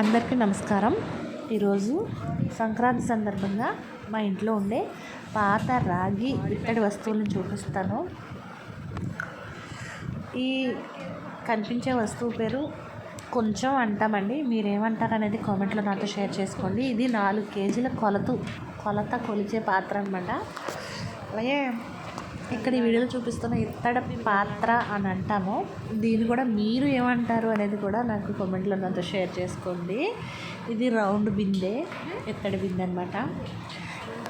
అందరికీ నమస్కారం. ఈరోజు సంక్రాంతి సందర్భంగా మా ఇంట్లో ఉండే పాత రాగి ఇత్తడి వస్తువులను చూపిస్తాను. ఈ కనిపించే వస్తువు పేరు కొంచెం అంటామండి. మీరేమంటారు అనేది కామెంట్లో నాతో షేర్ చేసుకోండి. ఇది నాలుగు కేజీల కొలత కొలత కొలిచే పాత్ర అనమాట అలాగే ఇక్కడ ఈ వీడియోలో చూపిస్తున్న ఇత్తడి పాత్ర అని అంటాము. దీన్ని కూడా మీరు ఏమంటారు అనేది కూడా నాకు కామెంట్లో నాతో షేర్ చేసుకోండి. ఇది రౌండ్ బిందె ఇత్తడి బిందె అనమాట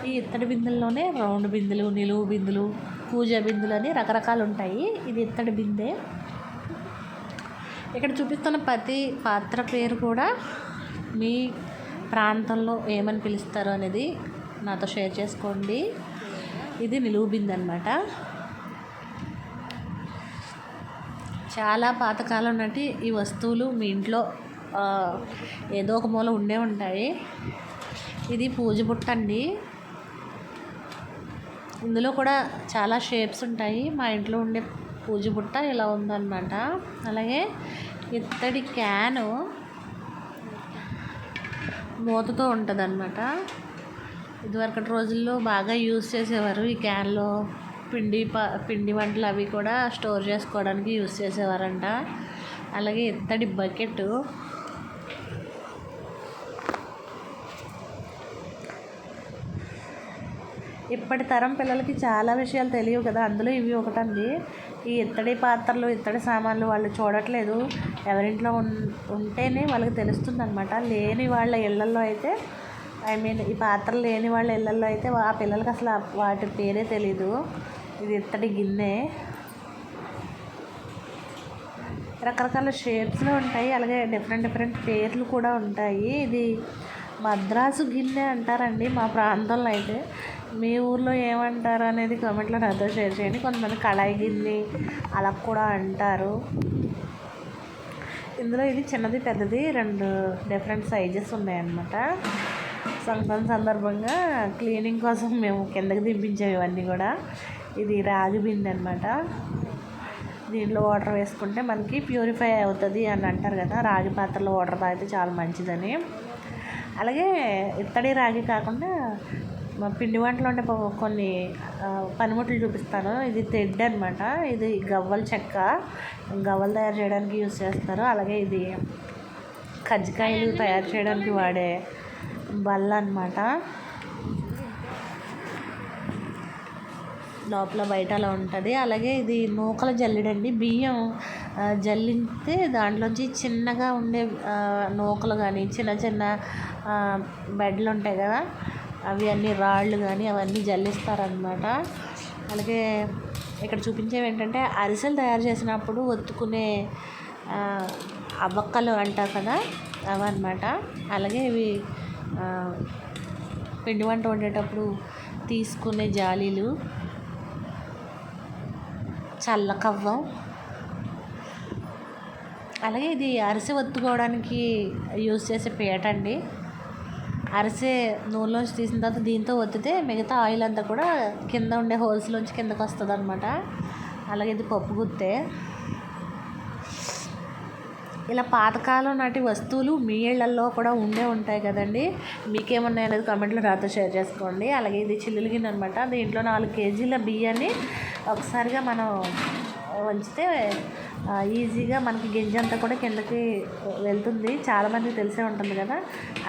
ఈ ఇత్తడి బిందెల్లోనే రౌండ్ బిందెలు నిలువు బిందెలు పూజ బిందెలు అని రకరకాలు ఉంటాయి. ఇది ఇత్తడి బిందె. ఇక్కడ చూపిస్తున్న ప్రతి పాత్ర పేరు కూడా మీ ప్రాంతంలో ఏమని పిలుస్తారు అనేది నాతో షేర్ చేసుకోండి. ఇది నిలువు అనమాట చాలా పాతకాలం నాటి ఈ వస్తువులు మీ ఇంట్లో ఏదో ఒక మూల ఉండే ఉంటాయి. ఇది పూజ బుట్ట అండి. ఇందులో కూడా చాలా షేప్స్ ఉంటాయి. మా ఇంట్లో ఉండే పూజ బుట్ట ఇలా ఉందన్నమాట. అలాగే ఇత్తడి క్యాను మూతతో ఉంటుంది అన్నమాట ఇదివరకటి రోజుల్లో బాగా యూజ్ చేసేవారు. ఈ క్యాన్లో పిండి ప పిండి వంటలు అవి కూడా స్టోర్ చేసుకోవడానికి యూజ్ చేసేవారంట. అలాగే ఇత్తడి బకెట్. ఇప్పటి తరం పిల్లలకి చాలా విషయాలు తెలియవు కదా. అందులో ఇవి ఒకటండి. ఈ ఇత్తడి పాత్రలు ఇత్తడి సామాన్లు వాళ్ళు చూడట్లేదు. ఎవరింట్లో ఉంటేనే వాళ్ళకి తెలుస్తుంది అనమాట లేని వాళ్ళ ఇళ్ళల్లో అయితే ఐ మీన్ ఈ పాత్రలు లేని వాళ్ళ ఇళ్ళల్లో అయితే ఆ పిల్లలకి అసలు వాటి పేరే తెలీదు. ఇది ఇత్తడి గిన్నె. రకరకాల షేప్స్లో ఉంటాయి. అలాగే డిఫరెంట్ డిఫరెంట్ పేర్లు కూడా ఉంటాయి. ఇది మద్రాసు గిన్నె అంటారండి మా ప్రాంతంలో అయితే. మీ ఊర్లో ఏమంటారు అనేది కామెంట్లో నాతో షేర్ చేయండి. కొంతమంది కళాయి గిన్నె అలా కూడా అంటారు. ఇందులో ఇది చిన్నది పెద్దది రెండు డిఫరెంట్ సైజెస్ ఉన్నాయన్నమాట. సంక్రాంతి సందర్భంగా క్లీనింగ్ కోసం మేము కిందకి దింపించాము ఇవన్నీ కూడా. ఇది రాగి బిందె అనమాట దీంట్లో వాటర్ వేసుకుంటే మనకి ప్యూరిఫై అవుతుంది అని అంటారు కదా రాగి పాత్రలో వాటర్ తాగితే చాలా మంచిదని. అలాగే ఇత్తడి రాగి కాకుండా మా పిండి వంటలు ఉండే కొన్ని పనిముట్లు చూపిస్తాను. ఇది తెడ్ అనమాట ఇది గవ్వల చెక్క. గవ్వలు తయారు చేయడానికి యూస్ చేస్తారు. అలాగే ఇది కజ్జికాయలు తయారు చేయడానికి వాడే బల్ల అనమాట లోపల బయట అలా ఉంటుంది. అలాగే ఇది నూకల జల్లెడండి. బియ్యం జల్లితే దాంట్లోంచి చిన్నగా ఉండే నూకలు కానీ చిన్న చిన్న బెడ్లు ఉంటాయి కదా అవి అన్నీ రాళ్ళు కానీ అవన్నీ జల్లిస్తారనమాట. అలాగే ఇక్కడ చూపించేవి ఏంటంటే అరిసెలు తయారు చేసినప్పుడు ఒత్తుకునే అబక్కలు అంటారు కదా అవన్నమాట. అలాగే ఇవి పిండి వంట వండేటప్పుడు తీసుకునే జాలీలు చల్లకవ్వం అలాగే ఇది అరిసె ఒత్తుకోవడానికి యూజ్ చేసే పేట అండి. అరిసె నూనెలోంచి తీసిన తర్వాత దీంతో ఒత్తితే మిగతా ఆయిల్ అంతా కూడా కింద ఉండే హోల్స్లోంచి కిందకు వస్తుంది అనమాట అలాగే ఇది పప్పు గుత్తే. ఇలా పాతకాలం నాటి వస్తువులు మీ ఇళ్ళల్లో కూడా ఉండే ఉంటాయి కదండి. మీకేమున్నాయి అనేది కామెంట్లో నాతో షేర్ చేసుకోండి. అలాగే ఇది చిల్లులు గిన్నె అనమాట దీంట్లో నాలుగు కేజీల బియ్యాన్ని ఒకసారిగా మనం వంచితే ఈజీగా మనకి గింజ అంతా కూడా కిందకి వెళ్తుంది. చాలామందికి తెలిసే ఉంటుంది కదా.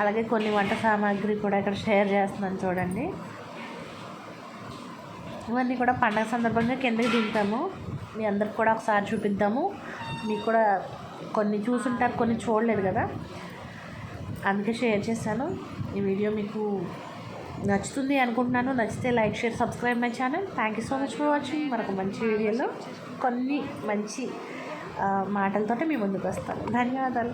అలాగే కొన్ని వంట సామాగ్రి కూడా ఇక్కడ షేర్ చేస్తున్నాను చూడండి. ఇవన్నీ కూడా పండగ సందర్భంగా కిందకి దింపాము. మీ అందరికి కూడా ఒకసారి చూపిద్దాము. మీకు కూడా కొన్ని చూసుంటారు కొన్ని చూడలేదు కదా. అందుకే షేర్ చేశాను. ఈ వీడియో మీకు నచ్చుతుంది అనుకుంటున్నాను. నచ్చితే like share subscribe my channel. Thank you so much for watching మరొక మంచి వీడియోలో కొన్ని మంచి ఆ, మాటలతోటి మీ ముందుకు వస్తాను. ధన్యవాదాలు.